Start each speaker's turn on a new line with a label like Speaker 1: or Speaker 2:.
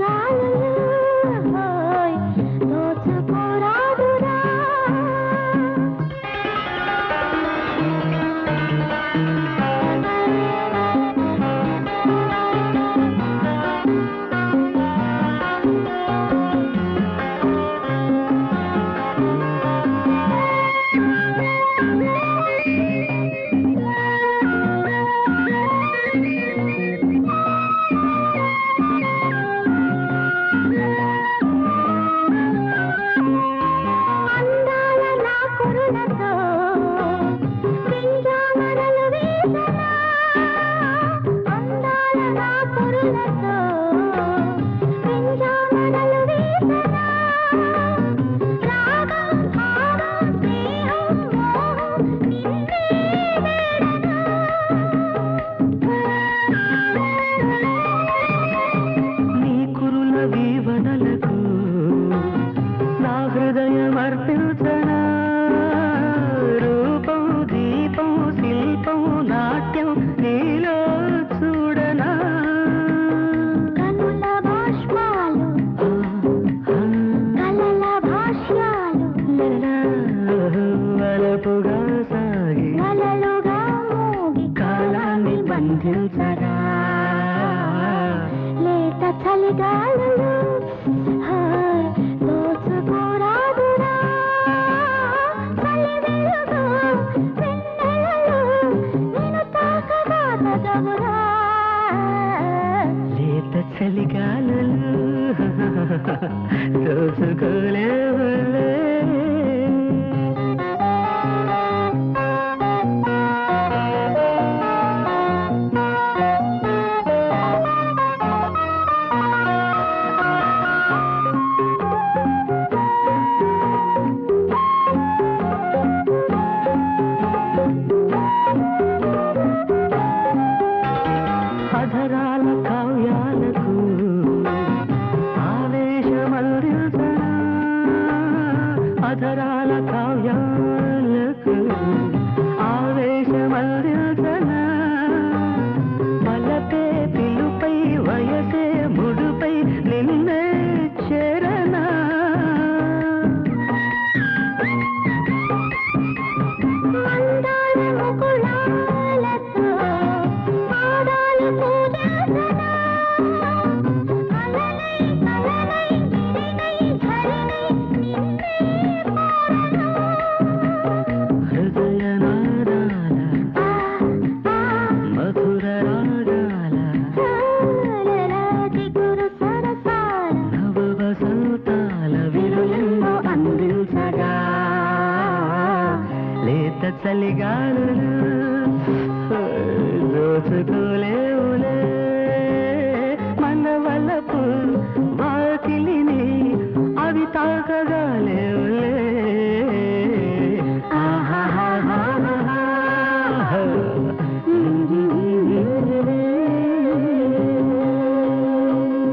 Speaker 1: ಕಾದ తెలుసగా లేత చలిగాలు
Speaker 2: లేత చలిగాలు దోచుకో አደራ ላካው ያለክ చెమట చలిగాలు. దోచుకోలేవులే మన వలపు బాకిలిని అవి తాకగాలేవులే.